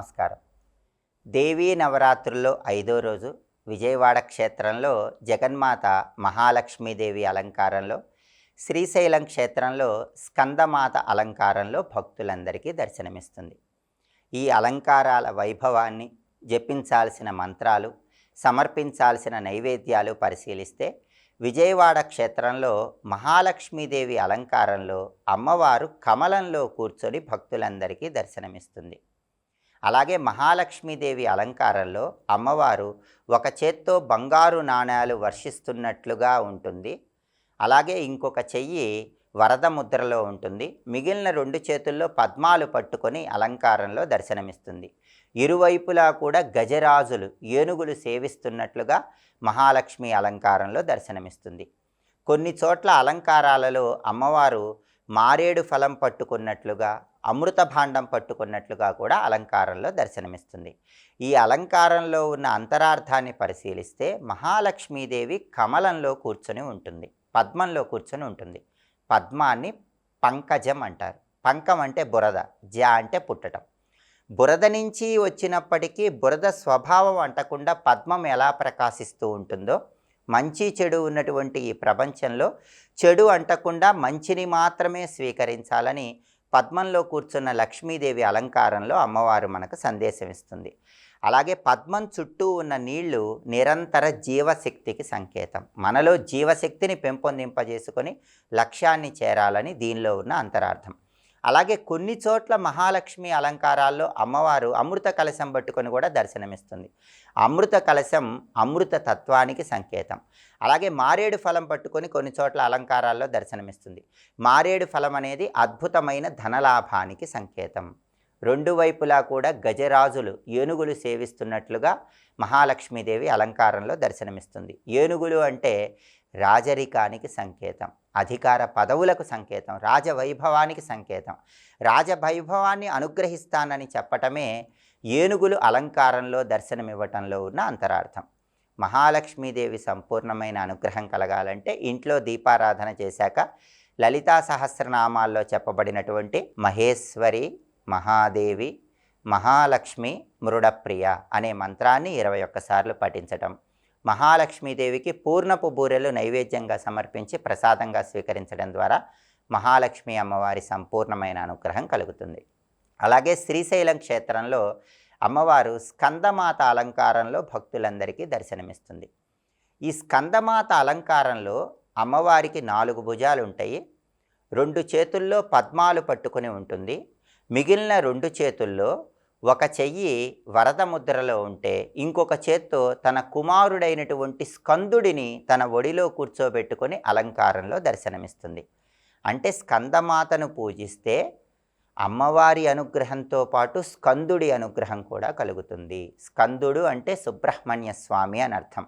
నమస్కారం. దేవీ నవరాత్రుల్లో ఐదో రోజు విజయవాడ క్షేత్రంలో జగన్మాత మహాలక్ష్మీదేవి అలంకారంలో శ్రీశైలం క్షేత్రంలో స్కందమాత అలంకారంలో భక్తులందరికీ దర్శనమిస్తుంది. ఈ అలంకారాల వైభవాన్ని జపించాల్సిన మంత్రాలు సమర్పించాల్సిన నైవేద్యాలు పరిశీలిస్తే విజయవాడ క్షేత్రంలో మహాలక్ష్మీదేవి అలంకారంలో అమ్మవారు కమలంలో కూర్చొని భక్తులందరికీ దర్శనమిస్తుంది. అలాగే మహాలక్ష్మీదేవి అలంకారంలో అమ్మవారు ఒక చేత్తో బంగారు నాణ్యాలు వర్షిస్తున్నట్లుగా ఉంటుంది. అలాగే ఇంకొక చెయ్యి వరద ముద్రలో ఉంటుంది. మిగిలిన రెండు చేతుల్లో పద్మాలు పట్టుకొని అలంకారంలో దర్శనమిస్తుంది. ఇరువైపులా కూడా గజరాజులు ఏనుగులు సేవిస్తున్నట్లుగా మహాలక్ష్మి అలంకారంలో దర్శనమిస్తుంది. కొన్ని చోట్ల అలంకారాలలో అమ్మవారు మారేడు ఫలం పట్టుకున్నట్లుగా అమృత భాండం పట్టుకున్నట్లుగా కూడా అలంకారంలో దర్శనమిస్తుంది. ఈ అలంకారంలో ఉన్న అంతరార్థాన్ని పరిశీలిస్తే మహాలక్ష్మీదేవి కమలంలో కూర్చొని ఉంటుంది పద్మంలో కూర్చొని ఉంటుంది. పద్మాన్ని పంకజం అంటారు. పంకం అంటే బురద జ అంటే పుట్టటం. బురద నుంచి వచ్చినప్పటికీ బురద స్వభావం అంటకుండా పద్మం ఎలా ప్రకాశిస్తూ ఉంటుందో మంచి చెడు ఉన్నటువంటి ఈ ప్రపంచంలో చెడు అంటకుండా మంచిని మాత్రమే స్వీకరించాలని పద్మంలో కూర్చున్న లక్ష్మీదేవి అలంకారంలో అమ్మవారు మనకు సందేశం ఇస్తుంది. అలాగే పద్మం చుట్టూ ఉన్న నీళ్ళు నిరంతర జీవశక్తికి సంకేతం. మనలో జీవశక్తిని పెంపొందింపజేసుకొని లక్ష్యాన్ని చేరాలని దీనిలో ఉన్న అంతరార్థం. అలాగే కొన్ని చోట్ల మహాలక్ష్మి అలంకారాల్లో అమ్మవారు అమృత కలశం పట్టుకొని కూడా దర్శనమిస్తుంది. అమృత కలశం అమృత తత్వానికి సంకేతం. అలాగే మారేడు ఫలం పట్టుకొని కొన్ని చోట్ల అలంకారాల్లో దర్శనమిస్తుంది. మారేడు ఫలం అనేది అద్భుతమైన ధనలాభానికి సంకేతం. రెండు వైపులా కూడా గజరాజులు ఏనుగులు సేవిస్తున్నట్లుగా మహాలక్ష్మీదేవి అలంకారంలో దర్శనమిస్తుంది. ఏనుగులు అంటే రాజరికానికి సంకేతం అధికార పదవులకు సంకేతం రాజవైభవానికి సంకేతం. రాజవైభవాన్ని అనుగ్రహిస్తానని చెప్పటమే ఏనుగులు అలంకారంలో దర్శనమివ్వటంలో ఉన్న అంతరార్థం. మహాలక్ష్మీదేవి సంపూర్ణమైన అనుగ్రహం కలగాలంటే ఇంట్లో దీపారాధన చేశాక లలితా సహస్రనామాల్లో చెప్పబడినటువంటి మహేశ్వరి మహాదేవి మహాలక్ష్మి మృడప్రియ అనే మంత్రాన్ని ఇరవై ఒక్కసార్లు పఠించటం మహాలక్ష్మీదేవికి పూర్ణపు బూరెలు నైవేద్యంగా సమర్పించి ప్రసాదంగా స్వీకరించడం ద్వారా మహాలక్ష్మి అమ్మవారి సంపూర్ణమైన అనుగ్రహం కలుగుతుంది. అలాగే శ్రీశైలం క్షేత్రంలో అమ్మవారు స్కందమాత అలంకారంలో భక్తులందరికీ దర్శనమిస్తుంది. ఈ స్కందమాత అలంకారంలో అమ్మవారికి నాలుగు భుజాలు ఉంటాయి. రెండు చేతుల్లో పద్మాలు పట్టుకొని ఉంటుంది. మిగిలిన రెండు చేతుల్లో ఒక చెయ్యి వరద ముద్రలో ఉంటే ఇంకొక చేత్తో తన కుమారుడైనటువంటి స్కందుడిని తన ఒడిలో కూర్చోబెట్టుకొని అలంకారంలో దర్శనమిస్తుంది. అంటే స్కందమాతను పూజిస్తే అమ్మవారి అనుగ్రహంతో పాటు స్కందుడి అనుగ్రహం కూడా కలుగుతుంది. స్కందుడు అంటే సుబ్రహ్మణ్య స్వామి అని అర్థం.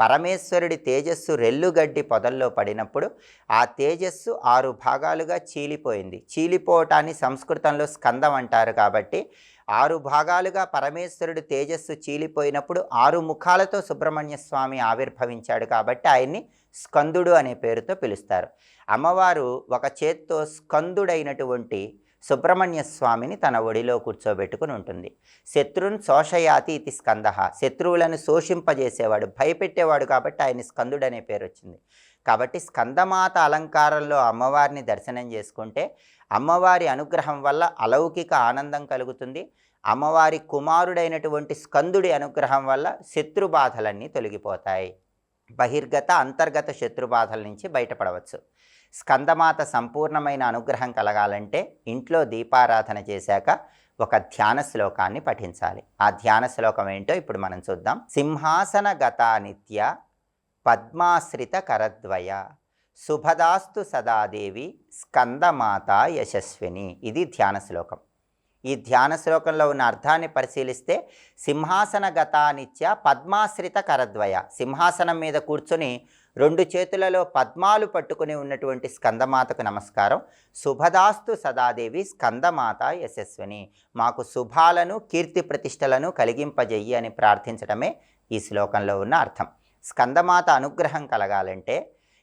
పరమేశ్వరుడి తేజస్సు రెల్లుగడ్డి పొదల్లో పడినప్పుడు ఆ తేజస్సు ఆరు భాగాలుగా చీలిపోయింది. చీలిపోవటాన్ని సంస్కృతంలో స్కందం అంటారు కాబట్టి ఆరు భాగాలుగా పరమేశ్వరుడు తేజస్సు చీలిపోయినప్పుడు ఆరు ముఖాలతో సుబ్రహ్మణ్య స్వామి ఆవిర్భవించాడు కాబట్టి ఆయన్ని స్కందుడు అనే పేరుతో పిలుస్తారు. అమ్మవారు ఒక చేత్తో స్కందుడైనటువంటి సుబ్రహ్మణ్య స్వామిని తన ఒడిలో కూర్చోబెట్టుకుని ఉంటుంది. శత్రున్ శోషయాతి ఇది స్కంద. శత్రువులను శోషింపజేసేవాడు భయపెట్టేవాడు కాబట్టి ఆయన స్కందుడు అనే పేరు వచ్చింది కాబట్టి స్కందమాత అలంకారంలో అమ్మవారిని దర్శనం చేసుకుంటే అమ్మవారి అనుగ్రహం వల్ల అలౌకిక ఆనందం కలుగుతుంది. అమ్మవారి కుమారుడైనటువంటి స్కందుడి అనుగ్రహం వల్ల శత్రుబాధలన్నీ తొలగిపోతాయి. బహిర్గత అంతర్గత శత్రుబాధల నుంచి బయటపడవచ్చు. స్కందమాత సంపూర్ణమైన అనుగ్రహం కలగాలంటే ఇంట్లో దీపారాధన చేశాక ఒక ధ్యాన శ్లోకాన్ని పఠించాలి. ఆ ధ్యాన శ్లోకం ఏంటో ఇప్పుడు మనం చూద్దాం. సింహాసన గతా నిత్య పద్మాశ్రిత కరద్వయ శుభదాస్తు సదాదేవి స్కందమాత యశస్విని. ఇది ధ్యాన శ్లోకం. ఈ ధ్యాన శ్లోకంలో ఉన్న అర్థాన్ని పరిశీలిస్తే సింహాసన గతానిత్య పద్మాశ్రిత కరద్వయ. సింహాసనం మీద కూర్చొని రెండు చేతులలో పద్మాలు పట్టుకుని ఉన్నటువంటి స్కందమాతకు నమస్కారం. శుభదాస్తు సదాదేవి స్కందమాత యశస్విని. మాకు శుభాలను కీర్తి ప్రతిష్టలను కలిగింపజెయ్యి అని ప్రార్థించడమే ఈ శ్లోకంలో ఉన్న అర్థం. స్కందమాత అనుగ్రహం కలగాలంటే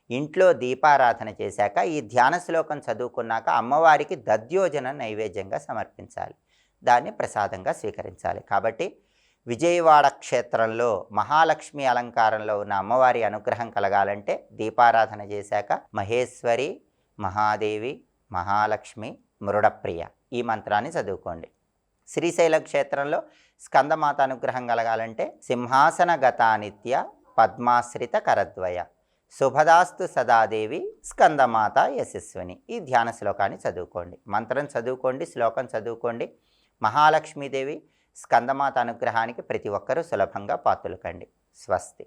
ఇంట్లో దీపారాధన చేశాక ఈ ధ్యాన శ్లోకం చదువుకున్నాక అమ్మవారికి దద్యోజన నైవేద్యంగా సమర్పించాలి. దాన్ని ప్రసాదంగా స్వీకరించాలి. కాబట్టి విజయవాడ క్షేత్రంలో మహాలక్ష్మి అలంకారంలో ఉన్న అమ్మవారి అనుగ్రహం కలగాలంటే దీపారాధన చేశాక మహేశ్వరి మహాదేవి మహాలక్ష్మి మృడప్రియ ఈ మంత్రాన్ని చదువుకోండి. శ్రీశైల క్షేత్రంలో స్కందమాత అనుగ్రహం కలగాలంటే సింహాసన గతానిత్య పద్మాశ్రిత కరద్వయ శుభదాస్తు సదాదేవి స్కందమాత యశస్విని ఈ ధ్యాన శ్లోకాన్ని చదువుకోండి. మంత్రం చదువుకోండి శ్లోకం చదువుకోండి. మహాలక్ష్మీదేవి స్కందమాత అనుగ్రహానికి ప్రతి ఒక్కరూ సులభంగా పాతులకండి స్వస్తి.